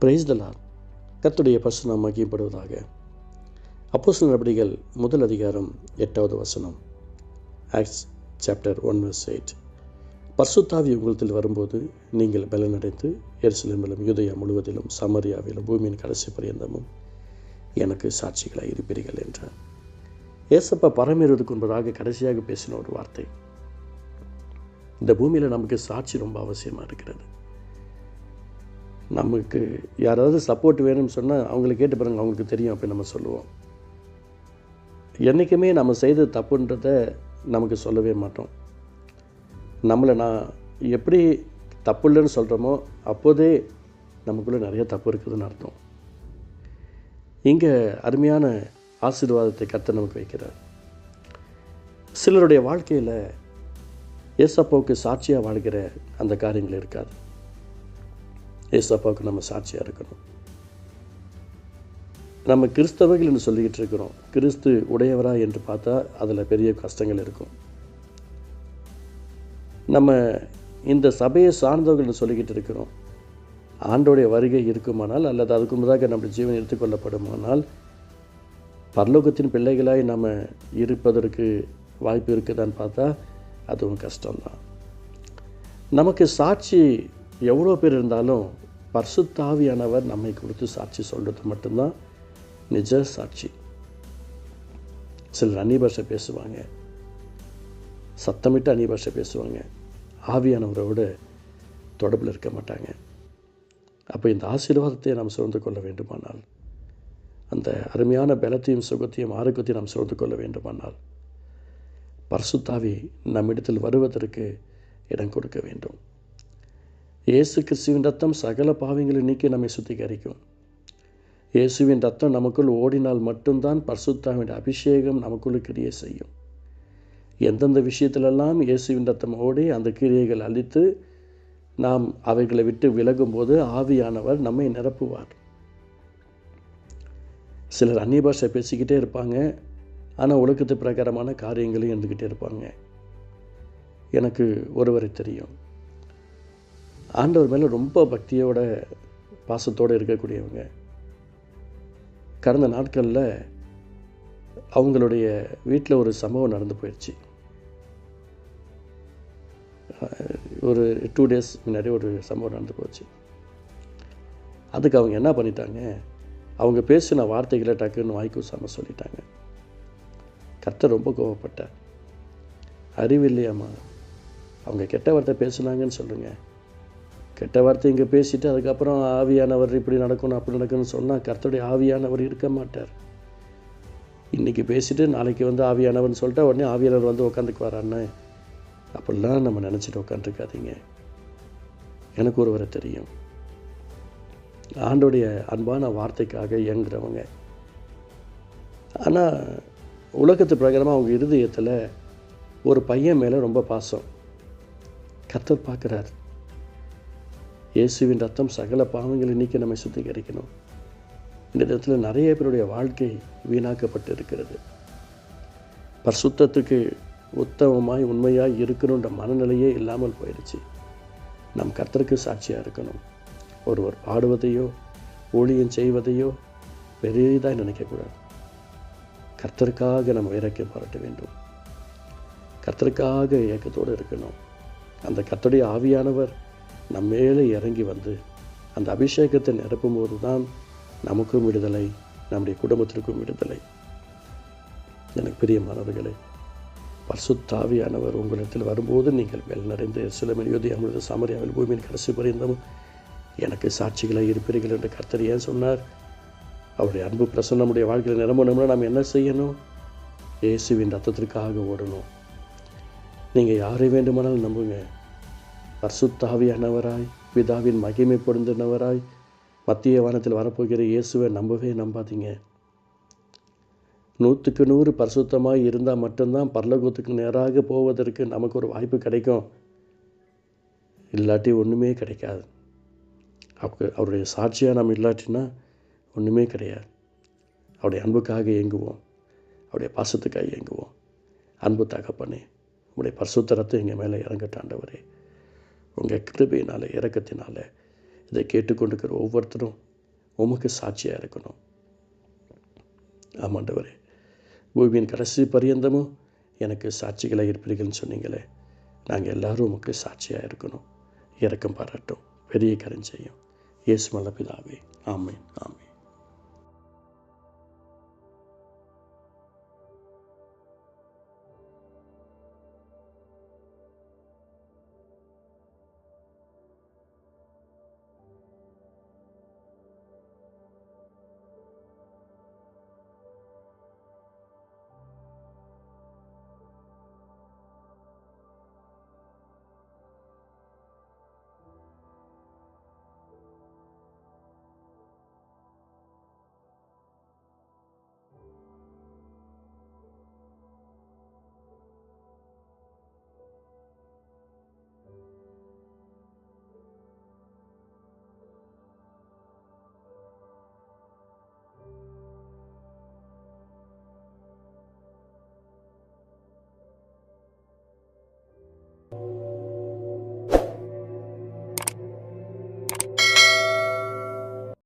Price கத்துடைய கர்த்துடைய மகிப்படுவதாக அப்போ சில நடவடிக்கைகள் முதல் அதிகாரம் எட்டாவது வசனம். Acts chapter one verse eight பர்சுத்தாவி உங்களத்தில் வரும்போது நீங்கள் பலனடைந்து எருசலேமிலும் யூதயா முழுவதிலும் சமரியாவிலும் பூமியின் கடைசி பரியந்தமும் எனக்கு சாட்சிகளாக இருப்பீர்கள் என்றார். ஏசப்பா பரமேறுவதற்கு என்பதாக கடைசியாக பேசின ஒரு வார்த்தை. இந்த பூமியில் நமக்கு சாட்சி ரொம்ப அவசியமாக இருக்கிறது. நமக்கு யாராவது சப்போர்ட் வேணும்னு சொன்னால் அவங்கள கேட்டு பாருங்கள் அவங்களுக்கு தெரியும் அப்படி நம்ம சொல்லுவோம். என்றைக்குமே நம்ம செய்தது தப்புன்றத நமக்கு சொல்லவே மாட்டோம். நம்மளை நான் எப்படி தப்பு இல்லைன்னு சொல்கிறோமோ அப்போதே நமக்குள்ளே நிறைய தப்பு இருக்குதுன்னு அர்த்தம். இங்கே அருமையான ஆசீர்வாதத்தை கத்த நமக்கு வைக்கிறார். சிலருடைய வாழ்க்கையில் ஏசப்போவுக்கு சாட்சியாக வாழ்கிற அந்த காரியங்கள் இருக்காது. ஏசப்பாவுக்கு நம்ம சாட்சியாக இருக்கணும். நம்ம கிறிஸ்தவர்கள் என்று சொல்லிக்கிட்டு இருக்கிறோம். கிறிஸ்து உடையவரா என்று பார்த்தா அதில் பெரிய கஷ்டங்கள் இருக்கும். நம்ம இந்த சபையை சார்ந்தவர்கள் சொல்லிக்கிட்டு இருக்கிறோம். ஆண்டோடைய வருகை இருக்குமானால் அல்லது அதுக்கு முன்னதாக நம்முடைய ஜீவன் எடுத்துக்கொள்ளப்படுமானால் பரலோகத்தின் பிள்ளைகளாய் நம்ம இருப்பதற்கு வாய்ப்பு இருக்குதான்னு பார்த்தா அதுவும் கஷ்டம்தான். நமக்கு சாட்சி எவ்வளோ பேர் இருந்தாலும் பர்சுத்தாவியானவர் நம்மை கொடுத்து சாட்சி சொல்கிறது மட்டும்தான் நிஜ சாட்சி. சிலர் அந்நிய பாஷை பேசுவாங்க. சத்தமிட்டு அந்நிய பாஷை பேசுவாங்க. ஆவியானவரோட தொடர்பில் இருக்க மாட்டாங்க. அப்போ இந்த ஆசீர்வாதத்தை நாம் சுரந்து கொள்ள வேண்டுமானால் அந்த அருமையான பலத்தையும் சுகத்தையும் ஆரோக்கியத்தையும் நாம் சுரந்து கொள்ள வேண்டுமானால் பர்சுத்தாவி நம்மிடத்தில் வருவதற்கு இடம் கொடுக்க வேண்டும். இயேசு கிறிஸ்துவின் ரத்தம் சகல பாவங்களை நீக்கி நம்மை சுத்திகரிக்கும். இயேசுவின் ரத்தம் நமக்குள் ஓடினால் மட்டும்தான் பர்சுத்தாவின் அபிஷேகம் நமக்குள் கிரியை செய்யும். எந்தெந்த விஷயத்திலெல்லாம் இயேசுவின் ரத்தம் ஓடி அந்த கிரியைகள் அழித்து நாம் அவைகளை விட்டு விலகும்போது ஆவியானவர் நம்மை நிரப்புவார். சிலர் அந்நிய பாஷை பேசிக்கிட்டே இருப்பாங்க. ஆனால் ஒழுக்கத்து பிரகாரமான காரியங்களையும் இருந்துக்கிட்டே இருப்பாங்க. எனக்கு ஒருவரை தெரியும். ஆண்டவர் மேலே ரொம்ப பக்தியோட பாசத்தோடு இருக்கக்கூடியவங்க. கடந்த நாட்களில் அவங்களுடைய வீட்டில் ஒரு சம்பவம் நடந்து போயிடுச்சு ஒரு டூ டேஸ் முன்னாடி ஒரு சம்பவம் நடந்து போச்சு. அதுக்கு அவங்க என்ன பண்ணிட்டாங்க? அவங்க பேசின வார்த்தைகளை டக்குன்னு வாய்க்கூசாமல் சொல்லிட்டாங்க. கர்த்தர் ரொம்ப கோவப்பட்டார் அறிவில்லையாம்மா அவங்க கெட்ட வார்த்தை பேசுனாங்கன்னு சொல்லுங்கள் கெட்ட வார்த்தை இங்கே பேசிட்டு அதுக்கப்புறம் ஆவியானவர் இப்படி நடக்கணும் அப்படி நடக்கணும்னு சொன்னால் கர்த்தருடைய ஆவியானவர் இருக்க மாட்டார். இன்றைக்கி பேசிவிட்டு நாளைக்கு வந்து ஆவியானவர்னு சொல்லிட்டா உடனே ஆவியானவர் வந்து உட்காந்துக்கு வரான்னு அப்படிலாம் நம்ம நினச்சிட்டு உட்காந்துருக்காதீங்க எனக்கு ஒருவரை தெரியும். ஆண்டுடைய அன்பான வார்த்தைக்காக இயங்குறவங்க. ஆனால் உலகத்து பிரகாரமாக அவங்க இருதயத்தில் ஒரு பையன் மேலே ரொம்ப பாசம். கத்தர் பார்க்குறார். இயேசுவின் ரத்தம் சகல பாவங்களை நீக்கி நம்மை சுத்திகரிக்கணும். இந்த இடத்துல நிறைய பேருடைய வாழ்க்கை வீணாக்கப்பட்டு இருக்கிறது பரிசுத்தத்துக்கு உத்தமமாய் உண்மையாக இருக்கணுன்ற மனநிலையே இல்லாமல் போயிடுச்சு. நம் கர்த்தருக்கு சாட்சியாக இருக்கணும். ஒருவர் பாடுவதையோ ஊழியம் செய்வதையோ பெரியதாக நினைக்கக்கூடாது. கர்த்தருக்காக நம்ம இறக்கம் பாராட்ட வேண்டும். கர்த்தருக்காக இயக்கத்தோடு இருக்கணும். அந்த கர்த்தருடைய ஆவியானவர் நம்ம மேலே இறங்கி வந்து அந்த அபிஷேகத்தை நிரப்பும் போது தான் நமக்கும் விடுதலை நம்முடைய குடும்பத்திற்கும் விடுதலை. எனக்கு பிரியமானவர்களே பர்சுத்தாவியானவர் உங்களிடத்தில் வரும்போது நீங்கள் வெள்ளடைந்து நிறைந்த மெலியோதி அமிர்த சாமரியாவில் பூமியின் கடைசி பரிந்தமும் எனக்கு சாட்சிகளாக இருப்பீர்கள் என்று கர்த்தர் ஏன் சொன்னார்? அவருடைய அன்பு பிரசன்ன நம்முடைய வாழ்க்கையில் நிரம்பணும்னா நாம் என்ன செய்யணும்? இயேசுவின் ரத்தத்திற்காக ஓடணும். நீங்கள் யாரை வேண்டுமானாலும் நம்புங்க. பர்சுத்தாவியானவராய் பிதாவின் மகிமை பொருந்தினவராய் மத்திய வானத்தில் வரப்போகிற இயேசுவை நம்பவே நம்பாதீங்க. நூற்றுக்கு நூறு பரிசுத்தமாக இருந்தால் மட்டும்தான் பரலோகத்துக்கு நேராக போவதற்கு நமக்கு ஒரு வாய்ப்பு கிடைக்கும். இல்லாட்டி ஒன்றுமே கிடைக்காது. அவருக்கு அவருடைய சாட்சியாக நம்ம இல்லாட்டினா ஒன்றுமே கிடையாது. அவருடைய அன்புக்காக இயங்குவோம். அவருடைய பாசத்துக்காக இயங்குவோம். அன்பு தகப்பனே உங்களுடைய பரிசுத்தரத்தை எங்கள் மேலே இறங்கட்டாண்டவரே உங்கள் கிருபையினால் இறக்கத்தினால் இதை கேட்டுக்கொண்டிருக்கிற ஒவ்வொருத்தரும் உமக்கு சாட்சியாக இருக்கணும். ஆமாண்டவரே பூமியின் கடைசி பரியந்தமும் எனக்கு சாட்சிகளாக இருப்பீர்கள்னு சொன்னீங்களே நாங்கள் எல்லோரும் உமக்கு சாட்சியாக இருக்கணும். இறக்கம் பாராட்டும். பெரிய கரஞ்செய்யும் இயேசு மல்ல ஆமை ஆமேன் ஆமேன்.